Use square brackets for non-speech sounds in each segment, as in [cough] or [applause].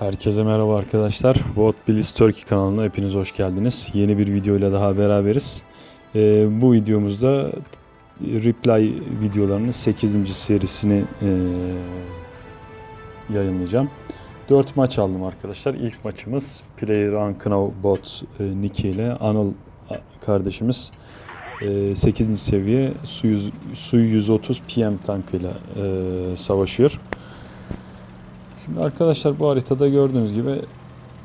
Herkese merhaba arkadaşlar. What Billis Turkey kanalına hepiniz hoş geldiniz. Yeni bir videoyla daha beraberiz. Ee, bu videomuzda Reply videolarının 8. serisini ee, yayınlayacağım. 4 maç aldım arkadaşlar. İlk maçımız Player Unknown Bot e, Nicky ile Anıl kardeşimiz e, 8. seviye Su, 100 Su 130 PM tankıyla e, savaşıyor. Şimdi arkadaşlar bu haritada gördüğünüz gibi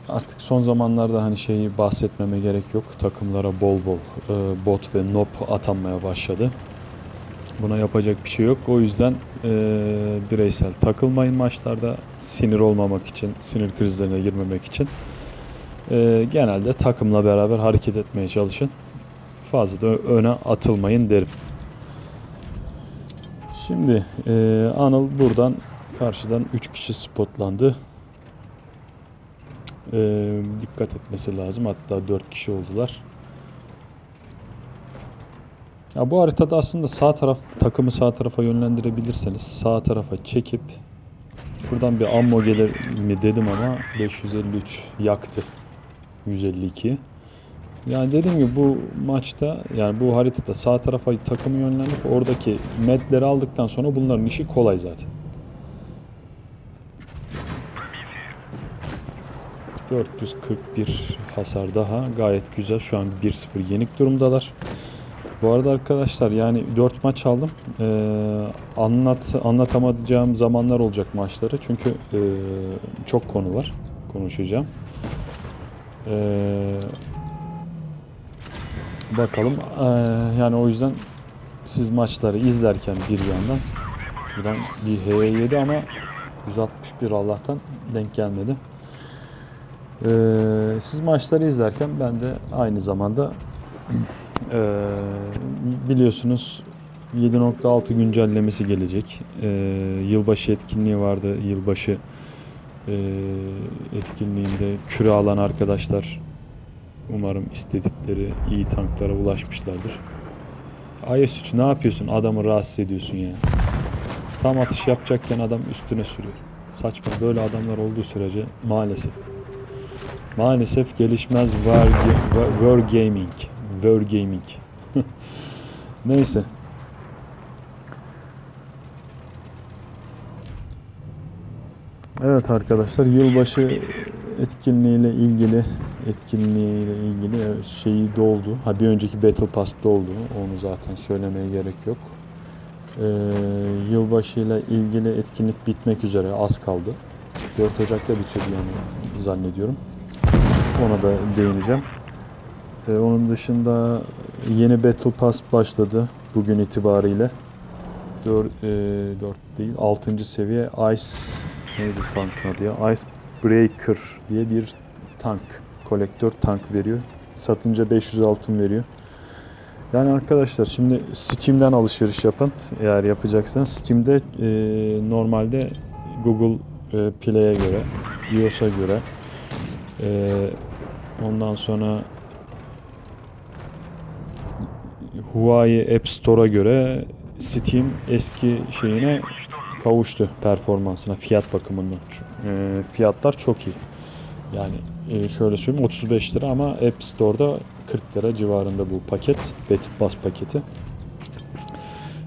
artık son zamanlarda hani şeyi bahsetmeme gerek yok. Takımlara bol bol e, bot ve nop atanmaya başladı. Buna yapacak bir şey yok. O yüzden e, bireysel takılmayın maçlarda sinir olmamak için, sinir krizlerine girmemek için. E, genelde takımla beraber hareket etmeye çalışın. Fazla da öne atılmayın derim. Şimdi e, Anıl buradan karşıdan 3 kişi spotlandı. E, dikkat etmesi lazım. Hatta 4 kişi oldular. Ya bu haritada aslında sağ taraf takımı sağ tarafa yönlendirebilirseniz sağ tarafa çekip şuradan bir ammo gelir mi dedim ama 553 yaktı 152. Yani dediğim gibi bu maçta yani bu haritada sağ tarafa takımı yönlendirip oradaki medleri aldıktan sonra bunların işi kolay zaten. 441 hasar daha gayet güzel. Şu an 1-0 yenik durumdalar. Bu arada arkadaşlar yani 4 maç aldım. Ee, anlat anlatamayacağım zamanlar olacak maçları. Çünkü e, çok konu var konuşacağım. Ee, bakalım. Ee, yani o yüzden siz maçları izlerken bir yandan buradan bir H7 ama 161 Allah'tan denk gelmedi. Ee, siz maçları izlerken ben de aynı zamanda ee, biliyorsunuz 7.6 güncellemesi gelecek. Ee, yılbaşı etkinliği vardı. Yılbaşı e, etkinliğinde küre alan arkadaşlar umarım istedikleri iyi tanklara ulaşmışlardır. iOS ne yapıyorsun? Adamı rahatsız ediyorsun ya. Tam atış yapacakken adam üstüne sürüyor. Saçma böyle adamlar olduğu sürece maalesef. Maalesef gelişmez var War Gaming. War Gaming. [laughs] Neyse. Evet arkadaşlar yılbaşı etkinliğiyle ilgili etkinliğiyle ilgili şeyi doldu. Ha bir önceki Battle Pass doldu. Onu zaten söylemeye gerek yok. Ee, yılbaşıyla ilgili etkinlik bitmek üzere az kaldı. 4 Ocak'ta bitiyor yani zannediyorum. Ona da değineceğim. Ee, onun dışında yeni Battle Pass başladı bugün itibariyle. 4, 4 değil 6. seviye Ice neydi tankın adı ya? Ice Breaker diye bir tank. Kolektör tank veriyor. Satınca 500 altın veriyor. Yani arkadaşlar şimdi Steam'den alışveriş yapın. Eğer yapacaksanız Steam'de e, normalde Google e, Play'e göre, iOS'a göre e, ondan sonra Huawei App Store'a göre Steam eski şeyine kavuştu performansına fiyat bakımından. E, fiyatlar çok iyi. Yani e, şöyle söyleyeyim 35 lira ama App Store'da 40 lira civarında bu paket. Battle Pass paketi.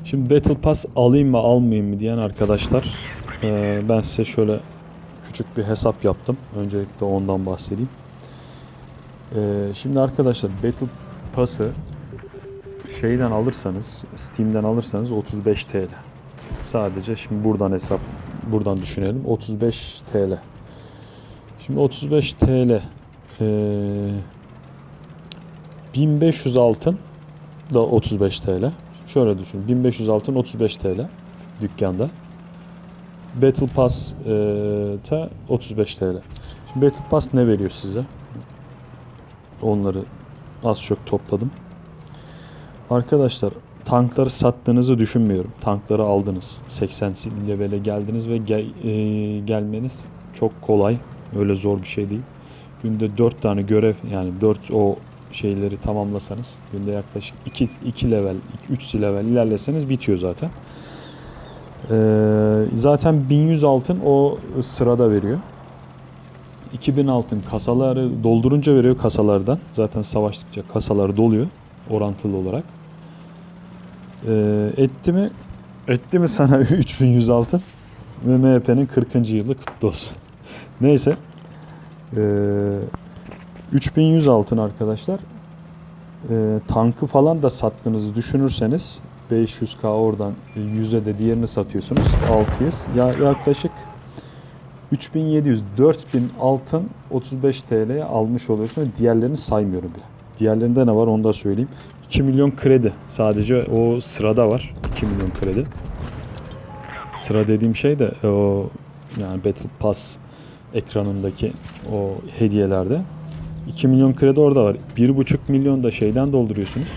Şimdi Battle Pass alayım mı almayayım mı diyen arkadaşlar e, ben size şöyle küçük bir hesap yaptım. Öncelikle ondan bahsedeyim. E, şimdi arkadaşlar Battle Pass'ı şeyden alırsanız, Steam'den alırsanız 35 TL. Sadece şimdi buradan hesap, buradan düşünelim. 35 TL. Şimdi 35 TL eee 1500 altın da 35 TL. Şöyle düşün. 1500 altın 35 TL dükkanda. Battle Pass eee, ta 35 TL. Şimdi Battle Pass ne veriyor size? Onları az çok topladım. Arkadaşlar tankları sattığınızı düşünmüyorum. Tankları aldınız. 80 levele geldiniz ve gel- e, gelmeniz çok kolay. Öyle zor bir şey değil. Günde 4 tane görev yani 4 o şeyleri tamamlasanız günde yaklaşık 2 2 level 3 level ilerleseniz bitiyor zaten. Ee, zaten 1100 altın o sırada veriyor. 2000 altın kasaları doldurunca veriyor kasalardan. Zaten savaştıkça kasalar doluyor orantılı olarak. Ee, etti mi? Etti mi sana [laughs] 3100 altın? Ve MHP'nin 40. yılı kutlu olsun. [laughs] Neyse. Ee, 3100 altın arkadaşlar. Ee, tankı falan da sattığınızı düşünürseniz 500k oradan 100'e de diğerini satıyorsunuz. 600. Ya yaklaşık 3700 4000 altın 35 TL'ye almış oluyorsunuz. Diğerlerini saymıyorum bile. Diğerlerinde ne var onu da söyleyeyim. 2 milyon kredi. Sadece o sırada var. 2 milyon kredi. Sıra dediğim şey de o yani Battle Pass ekranındaki o hediyelerde 2 milyon kredi orada var. 1,5 milyon da şeyden dolduruyorsunuz.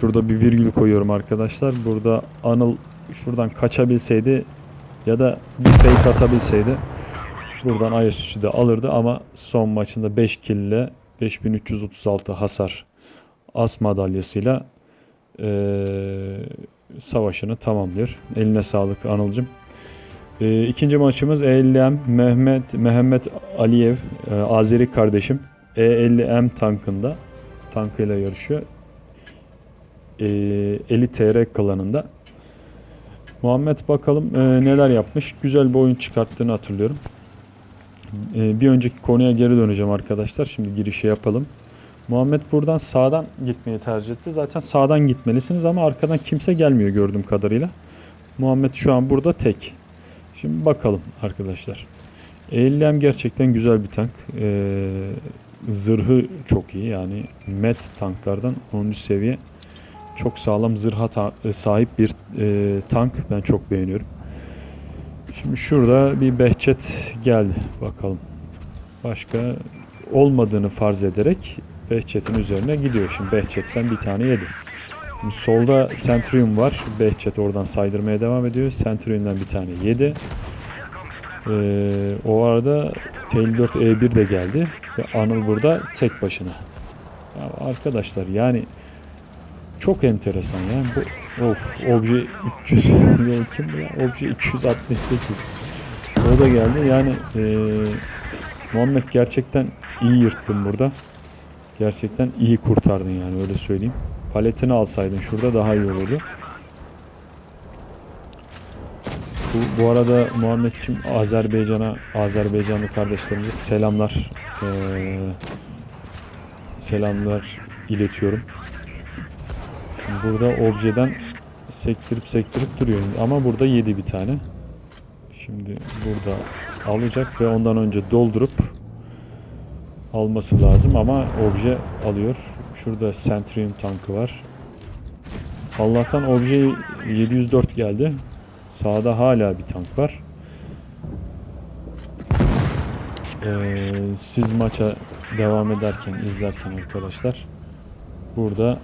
Şurada bir virgül koyuyorum arkadaşlar. Burada Anıl şuradan kaçabilseydi ya da bir fake atabilseydi buradan Ayasüç'ü de alırdı ama son maçında 5 kill ile 5336 hasar as madalyasıyla eee, savaşını tamamlıyor. Eline sağlık Anıl'cım. Ee, ikinci maçımız E50M Mehmet Mehmet Aliyev e, Azeri kardeşim E50M tankında tankıyla yarışıyor. E, 50 TR klanında. Muhammed bakalım e, neler yapmış. Güzel bir oyun çıkarttığını hatırlıyorum. E, bir önceki konuya geri döneceğim arkadaşlar. Şimdi girişi yapalım. Muhammed buradan sağdan gitmeyi tercih etti. Zaten sağdan gitmelisiniz ama arkadan kimse gelmiyor gördüğüm kadarıyla. Muhammed şu an burada tek. Şimdi bakalım arkadaşlar. 50M gerçekten güzel bir tank. Ee, zırhı çok iyi yani met tanklardan 10. seviye çok sağlam zırha e, sahip bir e, tank. Ben çok beğeniyorum. Şimdi şurada bir Behçet geldi. Bakalım. Başka olmadığını farz ederek Behçet'in üzerine gidiyor. Şimdi Behçet'ten bir tane yedi. Şimdi solda Centurion var. Behçet oradan saydırmaya devam ediyor. Centurion'dan bir tane yedi. Ee, o arada Tail 4 E1 de geldi. Ve Anıl burada tek başına. Ya arkadaşlar yani çok enteresan ya. Bu of obje 300 [laughs] ya kim bu ya? Obje 268. O da geldi. Yani eee, Muhammed gerçekten iyi yırttın burada. Gerçekten iyi kurtardın yani öyle söyleyeyim. Paletini alsaydın şurada daha iyi olurdu. Bu, bu arada Muhammedciğim Azerbaycan'a, Azerbaycanlı kardeşlerimize selamlar. Ee, selamlar iletiyorum. Burada objeden sektirip sektirip duruyor. Ama burada yedi bir tane. Şimdi burada alacak ve ondan önce doldurup alması lazım ama obje alıyor. Şurada Centurion tankı var. Allah'tan obje 704 geldi. Sağda hala bir tank var. Ee, siz maça devam ederken, izlerken arkadaşlar burada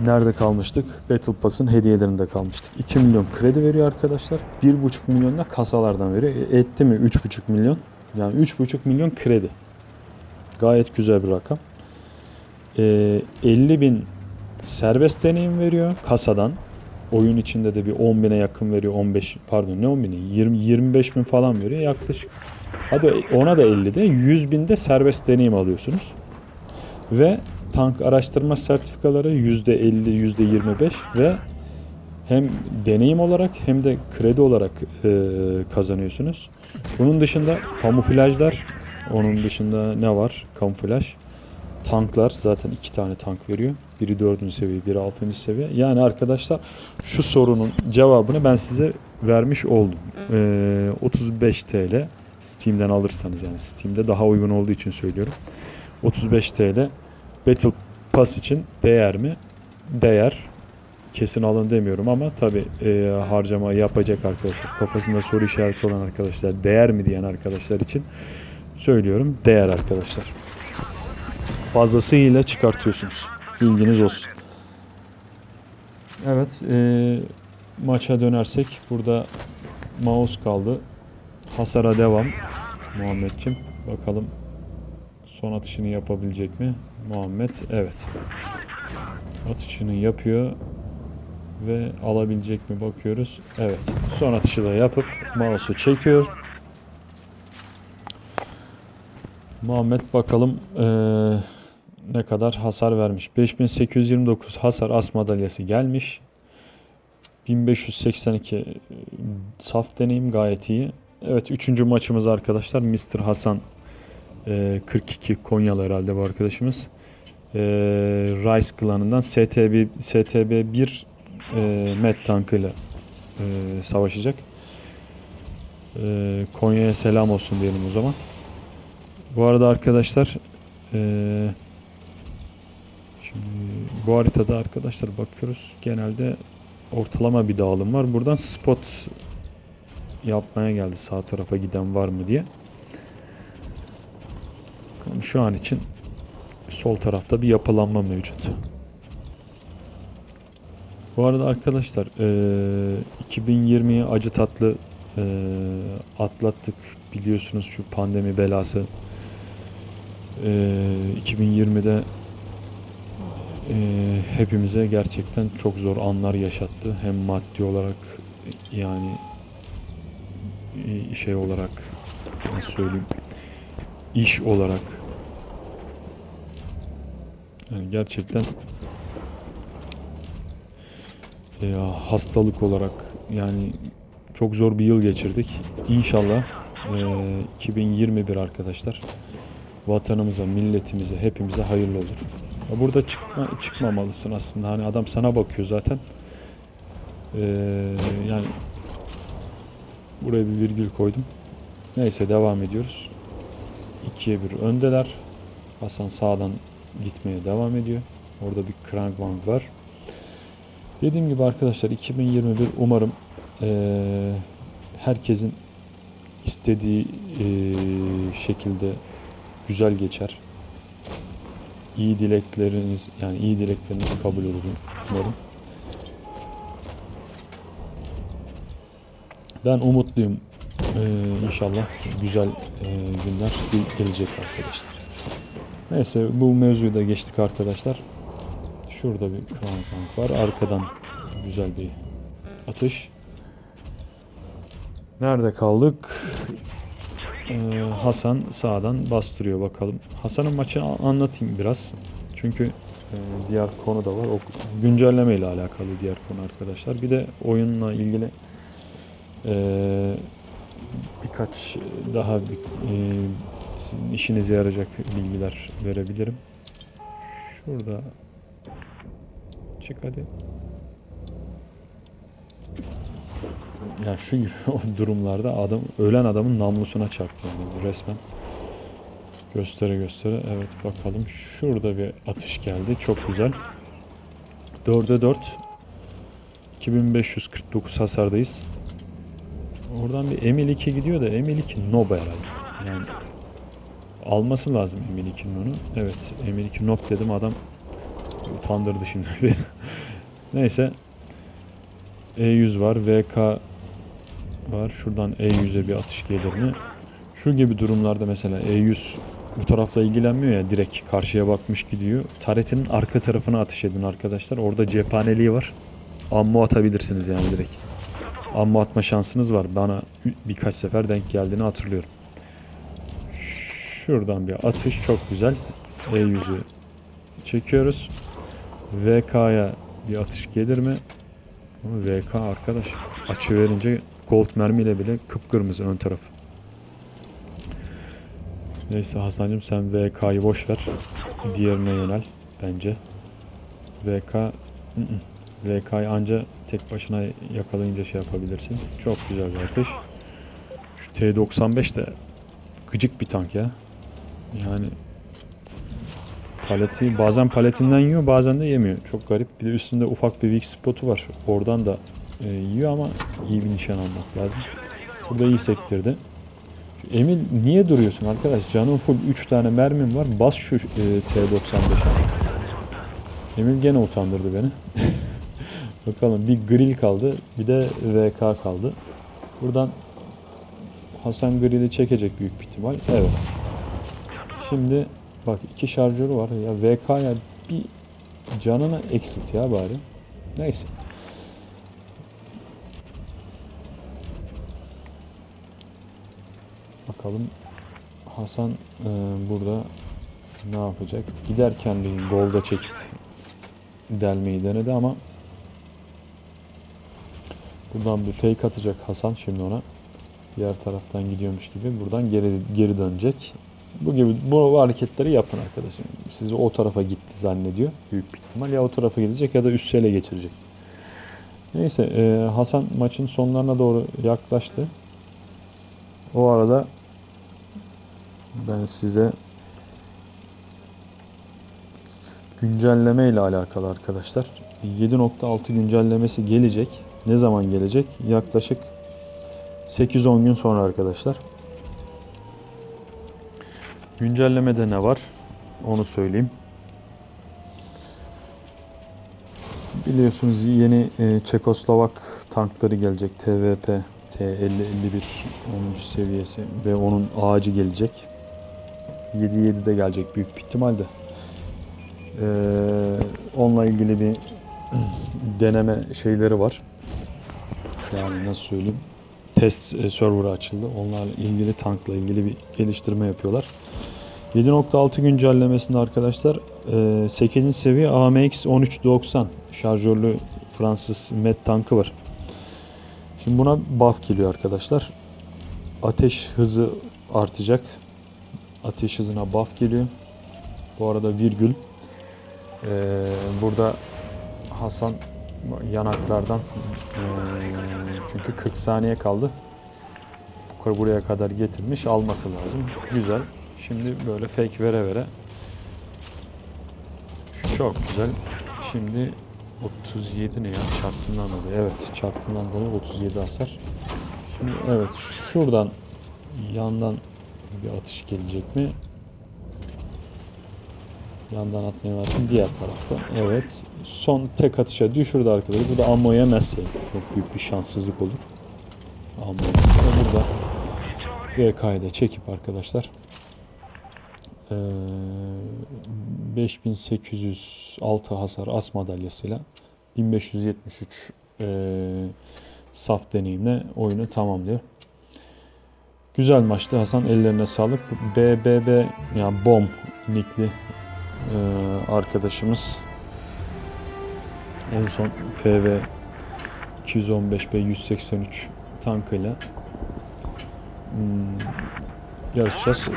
Nerede kalmıştık? Battle Pass'ın hediyelerinde kalmıştık. 2 milyon kredi veriyor arkadaşlar. 1,5 milyon da kasalardan veriyor. E, etti mi 3,5 milyon? Yani 3,5 milyon kredi. Gayet güzel bir rakam. Ee, 50 bin serbest deneyim veriyor kasadan. Oyun içinde de bir 10 bine yakın veriyor. 15 pardon ne 10 bini? 20, 25 bin falan veriyor. Yaklaşık hadi ona da 50 de 100 binde serbest deneyim alıyorsunuz. Ve tank araştırma sertifikaları %50, %25 ve hem deneyim olarak hem de kredi olarak e, kazanıyorsunuz. Bunun dışında kamuflajlar, onun dışında ne var? Kamuflaj. Tanklar zaten iki tane tank veriyor. Biri dördüncü seviye, biri altıncı seviye. Yani arkadaşlar şu sorunun cevabını ben size vermiş oldum. E, 35 TL Steam'den alırsanız yani Steam'de daha uygun olduğu için söylüyorum. 35 TL Battle Pass için değer mi? Değer. Kesin alın demiyorum ama tabi harcama yapacak arkadaşlar, kafasında soru işareti olan arkadaşlar, değer mi diyen arkadaşlar için söylüyorum. Değer arkadaşlar. Fazlasıyla çıkartıyorsunuz. Bilginiz olsun. Evet, e, maça dönersek burada mouse kaldı. Hasara devam. Muhammedciğim. Bakalım son atışını yapabilecek mi? Muhammed evet. Atışını yapıyor Ve alabilecek mi bakıyoruz. Evet. Son atışı da yapıp mouse'u çekiyor. Muhammed bakalım eee, ne kadar hasar vermiş. 5829 hasar as madalyası gelmiş. 1582 e, saf deneyim gayet iyi. Evet üçüncü maçımız arkadaşlar. Mr. Hasan e, 42 Konyalı herhalde bu arkadaşımız. E, Rice klanından STB STB 1 e, Met tankıyla e, savaşacak. E, Konya'ya selam olsun diyelim o zaman. Bu arada arkadaşlar e, şimdi bu haritada arkadaşlar bakıyoruz genelde ortalama bir dağılım var. Buradan spot yapmaya geldi sağ tarafa giden var mı diye. Şu an için sol tarafta bir yapılanma mevcut. Bu arada arkadaşlar eee 2020'yi acı tatlı eee, atlattık. Biliyorsunuz şu pandemi belası. Eee 2020'de eee, hepimize gerçekten çok zor anlar yaşattı. Hem maddi olarak yani e, şey olarak nasıl söyleyeyim iş olarak yani gerçekten e, hastalık olarak yani çok zor bir yıl geçirdik. İnşallah e, 2021 arkadaşlar vatanımıza, milletimize, hepimize hayırlı olur. Burada çıkma, çıkmamalısın aslında. Hani adam sana bakıyor zaten. E, yani buraya bir virgül koydum. Neyse devam ediyoruz. 2'ye 1 öndeler. Hasan sağdan gitmeye devam ediyor. Orada bir Krangwang var. Dediğim gibi arkadaşlar 2021 umarım eee, herkesin istediği eee, şekilde güzel geçer. İyi dilekleriniz yani iyi dilekleriniz kabul olur umarım. Ben umutluyum. Ee, inşallah güzel e, günler gel- gelecek arkadaşlar. Neyse bu mevzuyu da geçtik arkadaşlar. Şurada bir Crown Bank var. Arkadan güzel bir atış. Nerede kaldık? Ee, Hasan sağdan bastırıyor bakalım. Hasan'ın maçını a- anlatayım biraz. Çünkü e, diğer konu da var. O güncelleme ile alakalı diğer konu arkadaşlar. Bir de oyunla ilgili e, birkaç daha bir, e, işinize yarayacak bilgiler verebilirim. Şurada çık hadi. Ya şu gibi [laughs] durumlarda adam ölen adamın namlusuna çarptı resmen. Göstere göstere. Evet bakalım. Şurada bir atış geldi. Çok güzel. 4'e 4. 2549 hasardayız. Oradan bir Emil2 gidiyor da Emil2 Nob herhalde. Yani alması lazım Emil2'nin onu. Evet Emil2 Nob dedim adam utandırdı şimdi [laughs] beni. Neyse. E100 var. VK var. Şuradan E100'e bir atış gelir mi? Şu gibi durumlarda mesela E100 bu tarafla ilgilenmiyor ya direkt karşıya bakmış gidiyor. Taretinin arka tarafına atış edin arkadaşlar. Orada cephaneliği var. Ammo atabilirsiniz yani direkt. Ammo atma şansınız var. Bana birkaç sefer denk geldiğini hatırlıyorum. Şuradan bir atış çok güzel. E100'ü çekiyoruz. VK'ya bir atış gelir mi? Ama VK arkadaş açı verince gold mermiyle bile kıpkırmızı ön tarafı. Neyse Hasan'cığım sen VK'yı boş ver. Diğerine yönel bence. VK ı-ı. VK'yı anca tek başına yakalayınca şey yapabilirsin. Çok güzel bir atış. Şu T95 de gıcık bir tank ya. Yani paleti bazen paletinden yiyor bazen de yemiyor. Çok garip. Bir de üstünde ufak bir weak spotu var. Oradan da e, yiyor ama iyi bir nişan almak lazım. Burada iyi sektirdi. Emil niye duruyorsun arkadaş? Canın full 3 tane mermim var. Bas şu e, T95'e. Emil gene utandırdı beni. [laughs] Bakalım bir grill kaldı. Bir de VK kaldı. Buradan Hasan grill'i çekecek büyük bir ihtimal. Evet. Şimdi bak iki şarjörü var ya VK ya bir canını eksilt ya bari. Neyse. Bakalım Hasan e, burada ne yapacak? Giderken bir golda çekip delmeyi denedi ama buradan bir fake atacak Hasan şimdi ona. Diğer taraftan gidiyormuş gibi buradan geri geri dönecek. Bu gibi bu hareketleri yapın arkadaşım. Sizi o tarafa gitti zannediyor büyük bir ihtimal. Ya o tarafa gidecek ya da üst ele geçirecek. Neyse e, Hasan maçın sonlarına doğru yaklaştı. O arada ben size güncelleme ile alakalı arkadaşlar 7.6 güncellemesi gelecek. Ne zaman gelecek? Yaklaşık 8-10 gün sonra arkadaşlar. Güncellemede ne var? Onu söyleyeyim. Biliyorsunuz yeni e, Çekoslovak tankları gelecek. TVP T50-51 10. seviyesi ve onun ağacı gelecek. 7.7 de gelecek büyük bir ihtimalle. Ee, onunla ilgili bir [clears throat] deneme şeyleri var. Yani nasıl söyleyeyim? Test e, server'ı açıldı. Onlarla ilgili tankla ilgili bir geliştirme yapıyorlar. 7.6 güncellemesinde arkadaşlar e, 8. seviye AMX 1390 şarjörlü Fransız Met tankı var. Şimdi buna buff geliyor arkadaşlar. Ateş hızı artacak. Ateş hızına buff geliyor. Bu arada virgül. Ee, burada Hasan yanaklardan ee, çünkü 40 saniye kaldı. Bu- Buraya kadar getirmiş alması lazım. Güzel. Şimdi böyle fake vere vere. Çok güzel. Şimdi 37 ne ya? Çarpımdan dolayı. Evet çarpımdan dolayı 37 hasar. Şimdi evet şuradan yandan bir atış gelecek mi? Yandan atmaya başladım. Diğer taraftan. Evet. Son tek atışa düşürdü arkadaşlar. Bu da ammo yemezse çok büyük bir şanssızlık olur. Ammo yemezse burada VK'yı da çekip arkadaşlar eee 5806 hasar as madalyasıyla 1573 eee, saf deneyimle oyunu tamamlıyor. Güzel maçtı Hasan. Ellerine sağlık. BBB yani BOM nickli eee, arkadaşımız en son FV 215 B 183 tankıyla hmm, yarışacağız.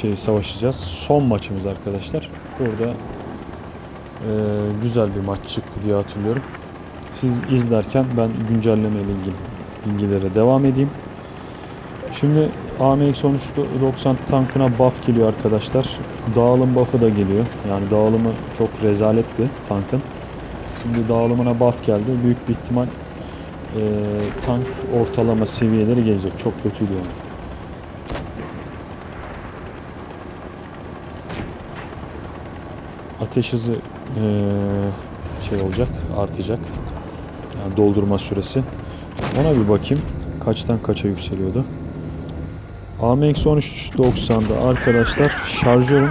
Şey savaşacağız. Son maçımız arkadaşlar. Burada eee, güzel bir maç çıktı diye hatırlıyorum. Siz izlerken ben güncelleme ile ilgili bilgilere devam edeyim. Şimdi AMX 1390 tankına buff geliyor arkadaşlar. Dağılım buff'ı da geliyor. Yani dağılımı çok rezaletti tankın. Şimdi dağılımına buff geldi. Büyük bir ihtimal eee, tank ortalama seviyeleri gelecek. Çok kötüydü yani. Ateş hızı eee, şey olacak, artacak. Yani doldurma süresi. Ona bir bakayım. Kaçtan kaça yükseliyordu. AMX 1390'da arkadaşlar şarjörün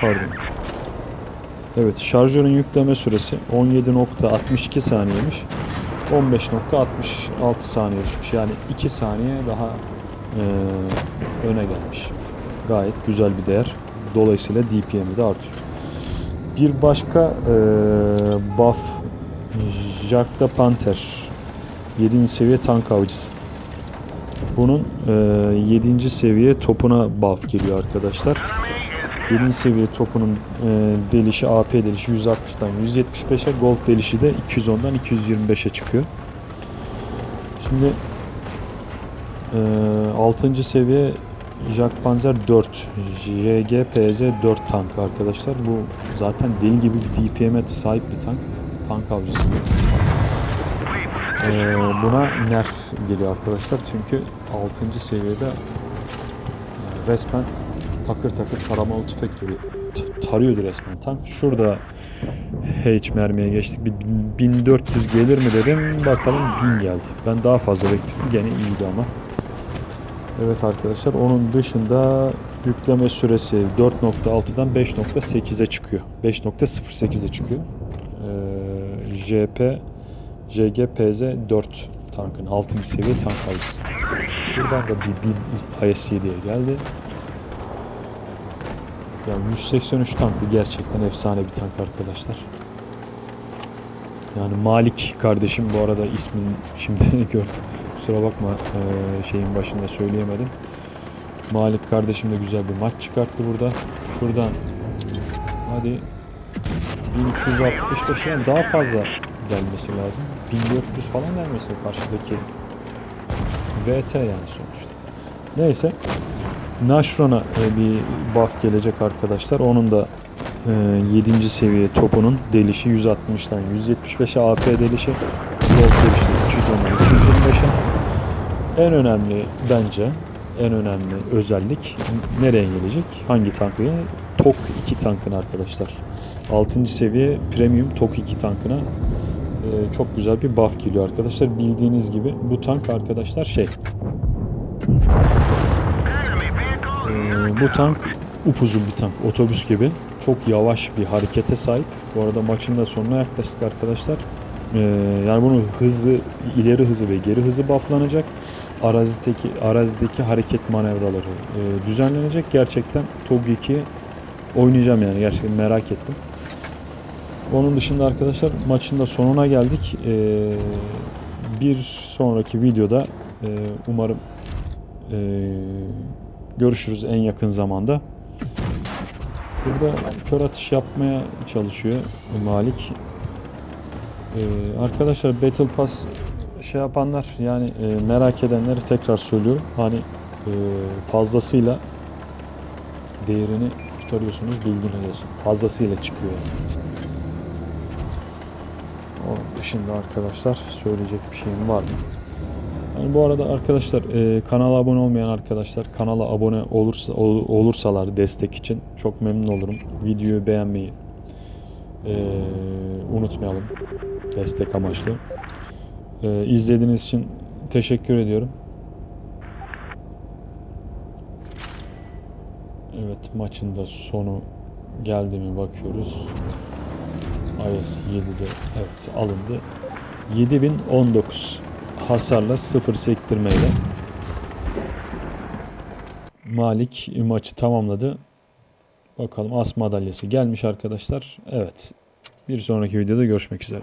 pardon. Evet şarjörün yükleme süresi 17.62 saniyeymiş. 15.66 saniye düşmüş. Yani 2 saniye daha eee, öne gelmiş. Gayet güzel bir değer. Dolayısıyla DPM'i de artıyor. Bir başka eee buff Jacques de Panther 7. seviye tank avcısı. Bunun eee 7. seviye topuna buff geliyor arkadaşlar. 7. seviye topunun eee, delişi AP delişi 160'dan 175'e, gold delişi de 210'dan 225'e çıkıyor. Şimdi eee 6. seviye Jack Panzer 4 JGPZ 4 tank arkadaşlar. Bu zaten deli gibi bir DPM'e sahip bir tank. Tank avcısı. Ee, buna nerf geliyor arkadaşlar çünkü 6. seviyede e, resmen takır takır taramalı tüfek. T- tarıyordu resmen tank. Şurada H mermiye geçtik. Bir 1400 gelir mi dedim. Bakalım 1000 geldi. Ben daha fazla bekliyordum. Gene iyiydi ama. Evet arkadaşlar onun dışında yükleme süresi 4.6'dan 5.8'e çıkıyor. 5.08'e çıkıyor. Ee, JP JGPZ 4 tankın 6. seviye tank alıcısı. Buradan da bir, bir IS-7'ye geldi. Ya 183 tankı gerçekten efsane bir tank arkadaşlar. Yani Malik kardeşim bu arada ismin şimdi [laughs] gör kusura bakma eee, şeyin başında söyleyemedim. Malik kardeşim de güzel bir maç çıkarttı burada. Şuradan hadi 1265 yani daha fazla gelmesi lazım. 1400 falan gelmesi karşıdaki VT yani sonuçta. Neyse. Nashron'a e, bir buff gelecek arkadaşlar. Onun da e, 7. seviye topunun delişi 160'dan 175'e AP delişi. Yol delişi 210'dan 225'e. En önemli bence en önemli özellik nereye gelecek? Hangi tankı? TOK 2 tankın arkadaşlar. 6. seviye premium TOK 2 tankına e, çok güzel bir buff geliyor arkadaşlar. Bildiğiniz gibi bu tank arkadaşlar şey ee, bu tank upuzun bir tank. Otobüs gibi. Çok yavaş bir harekete sahip. Bu arada maçın da sonuna yaklaştık arkadaşlar. Ee, yani bunun hızı, ileri hızı ve geri hızı bufflanacak. Arazideki, arazideki hareket manevraları e, düzenlenecek. Gerçekten TOG 2'yi oynayacağım yani. Gerçekten merak ettim. Onun dışında arkadaşlar maçın da sonuna geldik. Ee, bir sonraki videoda e, umarım e, görüşürüz en yakın zamanda. Burada kör atış yapmaya çalışıyor Malik. Ee, arkadaşlar Battle Pass şey yapanlar yani e, merak edenleri tekrar söylüyorum. Hani e, fazlasıyla değerini kurtarıyorsunuz bilginiz olsun. Fazlasıyla çıkıyor. Yani. Onun dışında arkadaşlar söyleyecek bir şeyim var mı? Yani bu arada arkadaşlar e, kanala abone olmayan arkadaşlar kanala abone olursa ol- olursalar destek için çok memnun olurum. Videoyu beğenmeyi e, unutmayalım destek amaçlı. E, izlediğiniz için teşekkür ediyorum. Evet maçın da sonu geldi mi bakıyoruz. iOS 7'de evet alındı. 7019 hasarla sıfır sektirmeyle Malik maçı tamamladı. Bakalım as madalyası gelmiş arkadaşlar. Evet. Bir sonraki videoda görüşmek üzere.